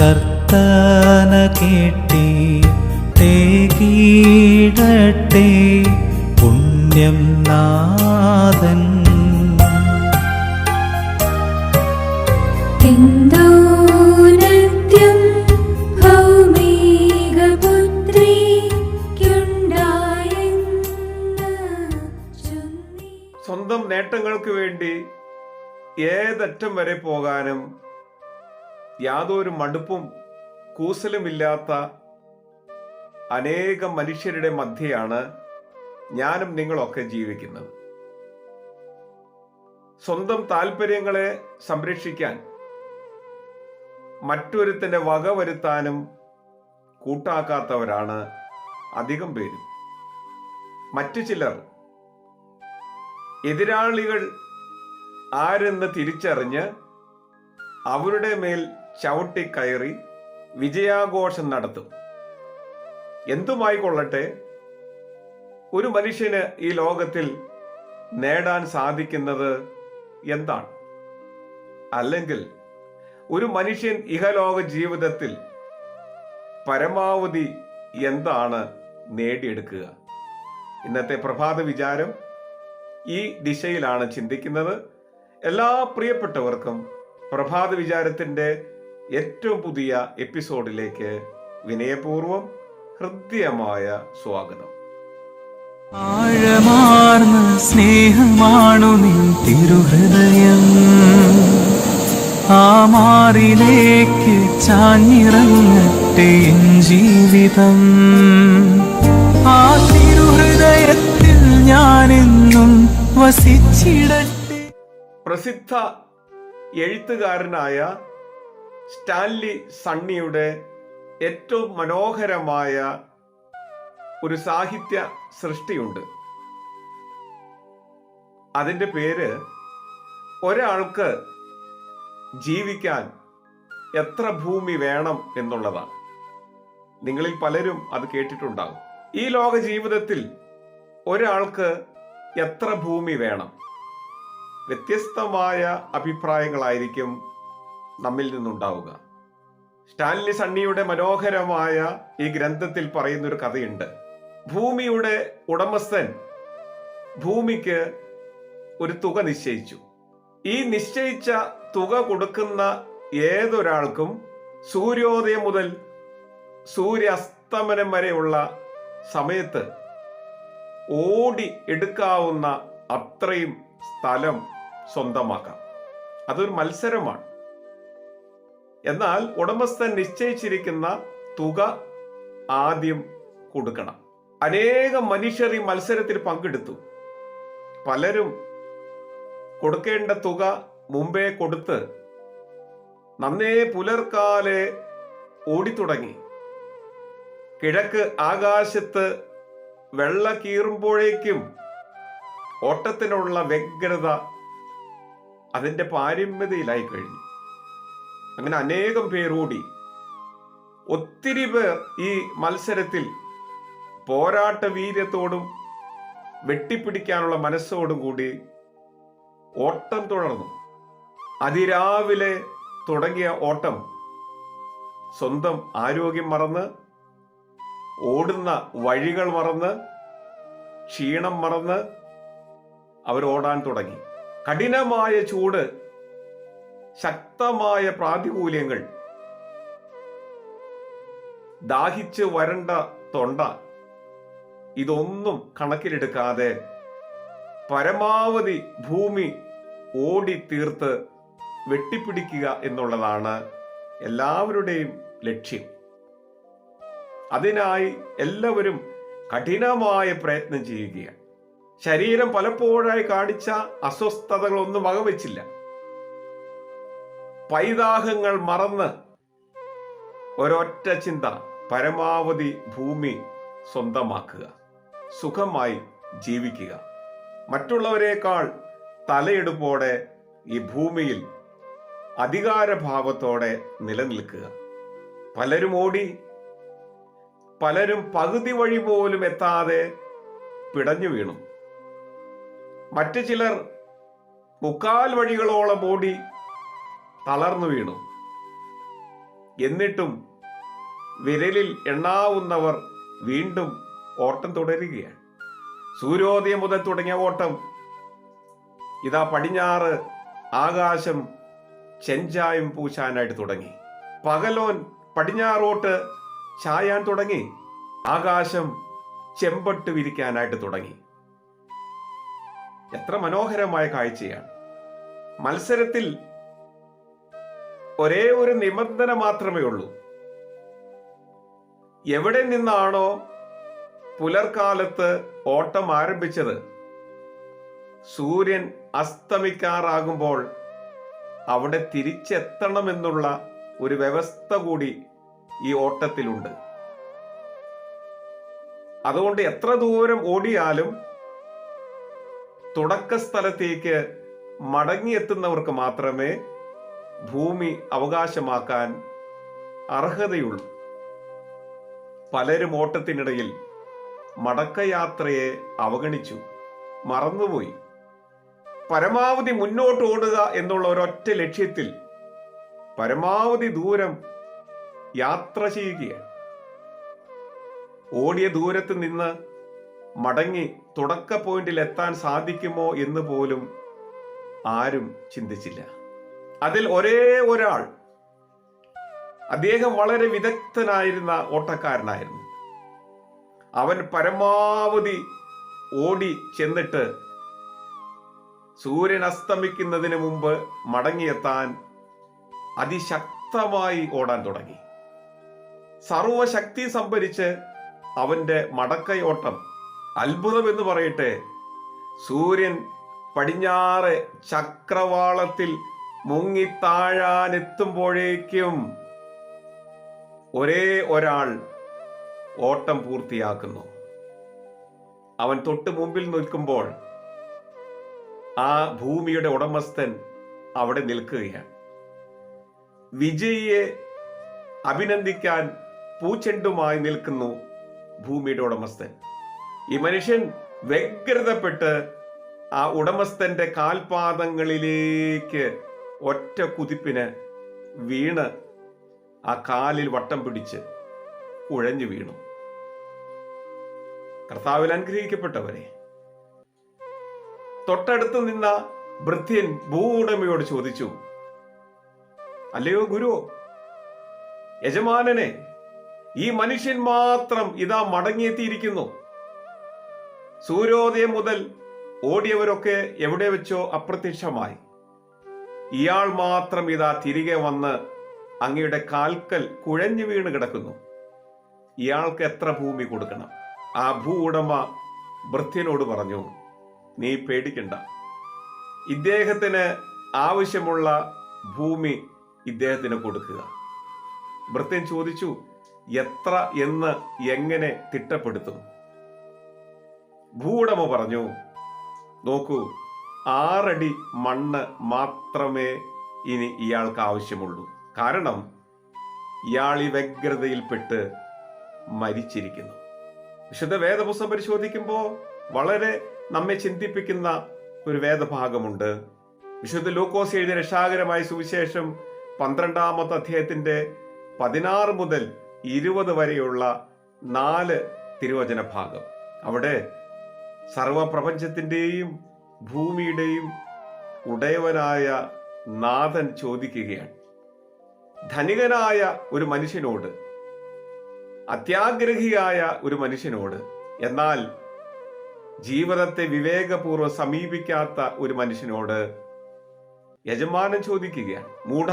ചർത്തന കേട്ടി തേകീടട്ടെ പുണ്യം നാഥൻ. സ്വന്തം നേട്ടങ്ങൾക്ക് വേണ്ടി ഏതറ്റം വരെ പോകാനും യാതൊരു മടുപ്പും കൂസലുമില്ലാത്ത അനേകം മനുഷ്യരുടെ മധ്യയാണ് ഞാനും നിങ്ങളൊക്കെ ജീവിക്കുന്നത്. സ്വന്തം താല്പര്യങ്ങളെ സംരക്ഷിക്കാൻ മറ്റൊരുത്തിന്റെ വക വരുത്താനും കൂട്ടാക്കാത്തവരാണ് അധികം പേരും. മറ്റു ചിലർ എതിരാളികൾ ആരെന്ന് തിരിച്ചറിഞ്ഞ് അവരുടെ മേൽ ചവിട്ടിക്കയറി വിജയാഘോഷം നടത്തും. എന്തുമായിക്കൊള്ളട്ടെ ഒരു മനുഷ്യന് ഈ ലോകത്തിൽ നേടാൻ സാധിക്കുന്നത് എന്താണ്? അല്ലെങ്കിൽ ഒരു മനുഷ്യൻ ഇഹലോക ജീവിതത്തിൽ പരമാവധി എന്താണ് നേടിയെടുക്കുക? ഇന്നത്തെ പ്രഭാത വിചാരം ഈ ദിശയിലാണ് ചിന്തിക്കുന്നത്. എല്ലാ പ്രിയപ്പെട്ടവർക്കും പ്രഭാത വിചാരത്തിന്റെ ഏറ്റവും പുതിയ എപ്പിസോഡിലേക്ക് വിനയപൂർവം ഹൃദ്യമായ സ്വാഗതം. ആഴമാർന്ന സ്നേഹമാണു നിൻ തിരുഹൃദയം. ആ മാറിലേക്ക് ചാഞ്ഞിറങ്ങട്ടെ ജീവിതം. ആ തിരുഹൃദയത്തിൽ ഞാനെന്നും വസിച്ചിടട്ടെ. പ്രസിദ്ധ എഴുത്തുകാരനായ സ്റ്റാൻലി സണ്ണിയുടെ ഏറ്റവും മനോഹരമായ ഒരു സാഹിത്യ സൃഷ്ടിയുണ്ട്. അതിന്റെ പേര് ഒരാൾക്ക് ജീവിക്കാൻ എത്ര ഭൂമി വേണം എന്നുള്ളതാണ്. നിങ്ങളിൽ പലരും അത് കേട്ടിട്ടുണ്ടാകും ഈ ലോക ജീവിതത്തിൽ ഒരാൾക്ക് എത്ര ഭൂമി വേണം? വ്യത്യസ്തമായ അഭിപ്രായങ്ങളായിരിക്കും നമ്മിൽ നിന്നുണ്ടാവുക. സ്റ്റാൻലി സണ്ണിയുടെ മനോഹരമായ ഈ ഗ്രന്ഥത്തിൽ പറയുന്ന ഒരു കഥയുണ്ട്. ഭൂമിയുടെ ഉടമസ്ഥൻ ഭൂമിക്ക് ഒരു തുക നിശ്ചയിച്ചു. ഈ നിശ്ചയിച്ച തുക കൊടുക്കുന്ന ഏതൊരാൾക്കും സൂര്യോദയം മുതൽ സൂര്യാസ്തമനം വരെയുള്ള സമയത്ത് ഓടി എടുക്കാവുന്ന അത്രയും സ്ഥലം സ്വന്തമാക്കാം. അതൊരു മത്സരമാണ്. എന്നാൽ ഉടമസ്ഥൻ നിശ്ചയിച്ചിരിക്കുന്ന തുക ആദ്യം കൊടുക്കണം. അനേകം മനുഷ്യർ ഈ മത്സരത്തിൽ പങ്കെടുത്തു. പലരും കൊടുക്കേണ്ട തുക മുമ്പേ കൊടുത്ത് നന്നേ പുലർക്കാലെ ഓടിത്തുടങ്ങി. കിഴക്ക് ആകാശത്ത് വെള്ള കീറുമ്പോഴേക്കും ഓട്ടത്തിനുള്ള വ്യഗ്രത അതിന്റെ പാരമ്യതയിലായി കഴിഞ്ഞു അങ്ങനെ അനേകം പേരോടി ഒത്തിരി പേർ ഈ മത്സരത്തിൽ പോരാട്ട വീര്യത്തോടും വെട്ടിപ്പിടിക്കാനുള്ള മനസ്സോടും കൂടി ഓട്ടം തുടർന്നു. അതിരാവിലെ തുടങ്ങിയ ഓട്ടം സ്വന്തം ആരോഗ്യം മറന്ന് ഓടുന്ന വഴികൾ മറന്ന് ക്ഷീണം മറന്ന് അവർ ഓടാൻ തുടങ്ങി. കഠിനമായ ചൂട് ശക്തമായ പ്രാതികൂല്യങ്ങൾ. ദാഹിച്ച് വരണ്ട തൊണ്ട. ഇതൊന്നും കണക്കിലെടുക്കാതെ പരമാവധി ഭൂമി ഓടി തീർത്ത് വെട്ടിപ്പിടിക്കുക എന്നുള്ളതാണ് എല്ലാവരുടെയും ലക്ഷ്യം. അതിനായി എല്ലാവരും കഠിനമായ പ്രയത്നം ചെയ്യുകയാണ്. ശരീരം പലപ്പോഴായി കാണിച്ച അസ്വസ്ഥതകളൊന്നും വകവെച്ചില്ല. പൈതാഹങ്ങൾ മറന്ന് ഒരൊറ്റ ചിന്ത പരമാവധി ഭൂമി സ്വന്തമാക്കുക സുഖമായി ജീവിക്കുക. മറ്റുള്ളവരെക്കാൾ തലയെടുപ്പോടെ ഈ ഭൂമിയിൽ അധികാരഭാവത്തോടെ നിലനിൽക്കുക. പലരും ഓടി പലരും പകുതി വഴി പോലും എത്താതെ പിടഞ്ഞു വീണു. മറ്റു ചിലർ മുക്കാൽ വഴികളോളം ഓടി തളർന്നു വീണു. എന്നിട്ടും വിരലിൽ എണ്ണാവുന്നവർ വീണ്ടും ഓട്ടം തുടരുകയാണ്. സൂര്യോദയം മുതൽ തുടങ്ങിയ ഓട്ടം. ഇതാ പടിഞ്ഞാറ് ആകാശം ചെഞ്ചായും പൂശാനായിട്ട് തുടങ്ങി. പകലോൻ പടിഞ്ഞാറോട്ട് ചായാൻ തുടങ്ങി. ആകാശം ചെമ്പട്ട് വിരിക്കാനായിട്ട് തുടങ്ങി. എത്ര മനോഹരമായ കാഴ്ചയാണ്. മത്സരത്തിൽ ഒരേ ഒരു നിബന്ധന മാത്രമേ ഉള്ളൂ. എവിടെ നിന്നാണോ പുലർക്കാലത്ത് ഓട്ടം ആരംഭിച്ചത് സൂര്യൻ അസ്തമിക്കാറാകുമ്പോൾ അവിടെ തിരിച്ചെത്തണമെന്നുള്ള ഒരു വ്യവസ്ഥ കൂടി ഈ ഓട്ടത്തിലുണ്ട്. അതുകൊണ്ട് എത്ര ദൂരം ഓടിയാലും തുടക്ക സ്ഥലത്തേക്ക് മടങ്ങിയെത്തുന്നവർക്ക് മാത്രമേ ഭൂമി അവകാശമാക്കാൻ അർഹതയുള്ളൂ. പലരും ഓട്ടത്തിനിടയിൽ മടക്കയാത്രയെ അവഗണിച്ചു. മറന്നുപോയി. പരമാവധി മുന്നോട്ട് ഓടുക എന്നുള്ള ഒരൊറ്റ ലക്ഷ്യത്തിൽ പരമാവധി ദൂരം യാത്ര ചെയ്യുക ഓടിയ ദൂരത്ത് നിന്ന് മടങ്ങി തുടക്ക പോയിന്റിൽ എത്താൻ സാധിക്കുമോ എന്ന് പോലും ആരും ചിന്തിച്ചില്ല. അതിൽ ഒരേ ഒരാൾ അദ്ദേഹം വളരെ വിദഗ്ധനായിരുന്ന ഓട്ടക്കാരനായിരുന്നു. അവൻ പരമാവധി ഓടി ചെന്നിട്ട് സൂര്യൻ അസ്തമിക്കുന്നതിന് മുമ്പ് മടങ്ങിയെത്താൻ അതിശക്തമായി ഓടാൻ തുടങ്ങി. സർവശക്തി സംഭരിച്ച് അവന്റെ മടക്കയോട്ടം അത്ഭുതം എന്ന് പറയട്ടെ സൂര്യൻ പടിഞ്ഞാറ് ചക്രവാളത്തിൽ മുങ്ങിത്താഴാനെത്തുമ്പോഴേക്കും ഒരേ ഒരാൾ ഓട്ടം പൂർത്തിയാക്കുന്നു. അവൻ തൊട്ട് മുമ്പിൽ നിൽക്കുമ്പോൾ ആ ഭൂമിയുടെ ഉടമസ്ഥൻ അവിടെ നിൽക്കുകയാണ്. വിജയിയെ അഭിനന്ദിക്കാൻ പൂച്ചെണ്ടുമായി നിൽക്കുന്നു ഭൂമിയുടെ ഉടമസ്ഥൻ. ഈ മനുഷ്യൻ വ്യഗ്രതപ്പെട്ട് ആ ഉടമസ്ഥന്റെ കാൽപാദങ്ങളിലേക്ക് ഒറ്റ കുതിപ്പിന് വീണ് ആ കാലിൽ വട്ടം പിടിച്ച് കുഴഞ്ഞു വീണു. കർത്താവിൽ അനുഗ്രഹിക്കപ്പെട്ടവരെ തൊട്ടടുത്ത് നിന്ന ഭൃത്യൻ ഭൂവുടമയോട് ചോദിച്ചു അല്ലയോ ഗുരു യജമാനനെ ഈ മനുഷ്യൻ മാത്രം ഇതാ മടങ്ങിയെത്തിയിരിക്കുന്നു. സൂര്യോദയം മുതൽ ഓടിയവരൊക്കെ എവിടെ വെച്ചോ അപ്രത്യക്ഷമായി. ഇയാൾ മാത്രം ഇതാ തിരികെ വന്ന് അങ്ങയുടെ കാൽക്കൽ കുഴഞ്ഞു വീണ് കിടക്കുന്നു. ഇയാൾക്ക് എത്ര ഭൂമി കൊടുക്കണം? ആ ഭൂ ഉടമ ഭൃത്യനോട് പറഞ്ഞു നീ പേടിക്കണ്ട. ഇദ്ദേഹത്തിന് ആവശ്യമുള്ള ഭൂമി ഇദ്ദേഹത്തിന് കൊടുക്കുക. വൃത്യൻ ചോദിച്ചു എത്ര എന്ന് എങ്ങനെ തിട്ടപ്പെടുത്തും? ഭൂടമ പറഞ്ഞു നോക്കൂ ആറടി മണ്ണ് മാത്രമേ ഇനി ഇയാൾക്ക് ആവശ്യമുള്ളൂ. കാരണം ഇയാൾ ഈ വ്യഗ്രതയിൽപ്പെട്ട് മരിച്ചിരിക്കുന്നു. വിശുദ്ധ വേദപുസ്തകം പരിശോധിക്കുമ്പോൾ വളരെ നമ്മെ ചിന്തിപ്പിക്കുന്ന ഒരു വേദഭാഗമുണ്ട്. വിശുദ്ധ ലൂക്കോസ് എഴുതിയ രക്ഷാകരമായ സുവിശേഷം പന്ത്രണ്ടാമത്തെ അധ്യായത്തിന്റെ പതിനാറ് മുതൽ ഇരുപത് വരെയുള്ള നാല് തിരുവചന ഭാഗം അവിടെ സർവപ്രപഞ്ചത്തിന്റെയും ഭൂമിയുടെയും ഉടയവനായ നാഥൻ ചോദിക്കുകയാണ്. ധനികനായ ഒരു മനുഷ്യനോട് അത്യാഗ്രഹിയായ ഒരു മനുഷ്യനോട് എന്നാൽ ജീവിതത്തെ വിവേകപൂർവം സമീപിക്കാത്ത ഒരു മനുഷ്യനോട് യജമാനൻ ചോദിക്കുകയാണ്. മൂഢ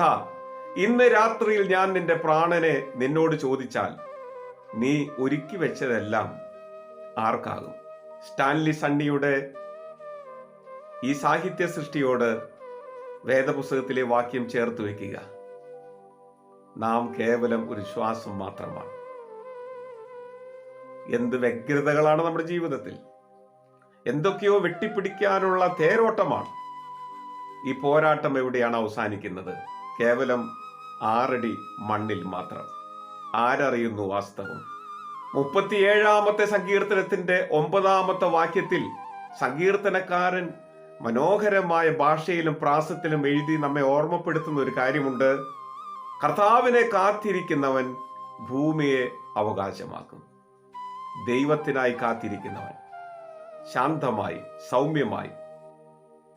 ഇന്ന് രാത്രിയിൽ ഞാൻ നിന്റെ പ്രാണനെ നിന്നോട് ചോദിച്ചാൽ നീ ഒരുക്കി വെച്ചതെല്ലാം ആർക്കാകും? സ്റ്റാൻലി സണ്ണിയുടെ ഈ സാഹിത്യ സൃഷ്ടിയോട് വേദപുസ്തകത്തിലെ വാക്യം ചേർത്ത് വയ്ക്കുക. നാം കേവലം ഒരു ശ്വാസം മാത്രമാണ്. എന്ത് വ്യഗ്രതകളാണ് നമ്മുടെ ജീവിതത്തിൽ? എന്തൊക്കെയോ വെട്ടിപ്പിടിക്കാനുള്ള തേരോട്ടമാണ്. ഈ പോരാട്ടം എവിടെയാണ് അവസാനിക്കുന്നത്? കേവലം ആറടി മണ്ണിൽ മാത്രം. ആരറിയുന്നു വാസ്തവം? മുപ്പത്തിയേഴാമത്തെ സങ്കീർത്തനത്തിന്റെ ഒമ്പതാമത്തെ വാക്യത്തിൽ സങ്കീർത്തനക്കാരൻ മനോഹരമായ ഭാഷയിലും പ്രാസത്തിലും എഴുതി നമ്മെ ഓർമ്മപ്പെടുത്തുന്ന ഒരു കാര്യമുണ്ട്. കർത്താവിനെ കാത്തിരിക്കുന്നവൻ ഭൂമിയെ അവകാശമാക്കും ദൈവത്തിനായി കാത്തിരിക്കുന്നവൻ ശാന്തമായി സൗമ്യമായി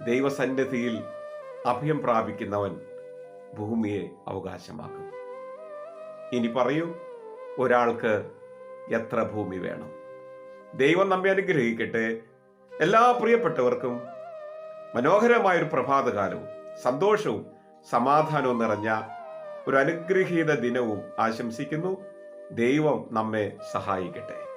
ദൈവസന്നിധിയിൽ അഭയം പ്രാപിക്കുന്നവൻ ഭൂമിയെ അവകാശമാക്കും ഇനി പറയൂ ഒരാൾക്ക് എത്ര ഭൂമി വേണം? ദൈവം നമ്മെ അനുഗ്രഹിക്കട്ടെ. എല്ലാ പ്രിയപ്പെട്ടവർക്കും മനോഹരമായൊരു പ്രഭാതകാലവും സന്തോഷവും സമാധാനവും നിറഞ്ഞ ഒരു അനുഗ്രഹീത ദിനവും ആശംസിക്കുന്നു. ദൈവം നമ്മെ സഹായിക്കട്ടെ.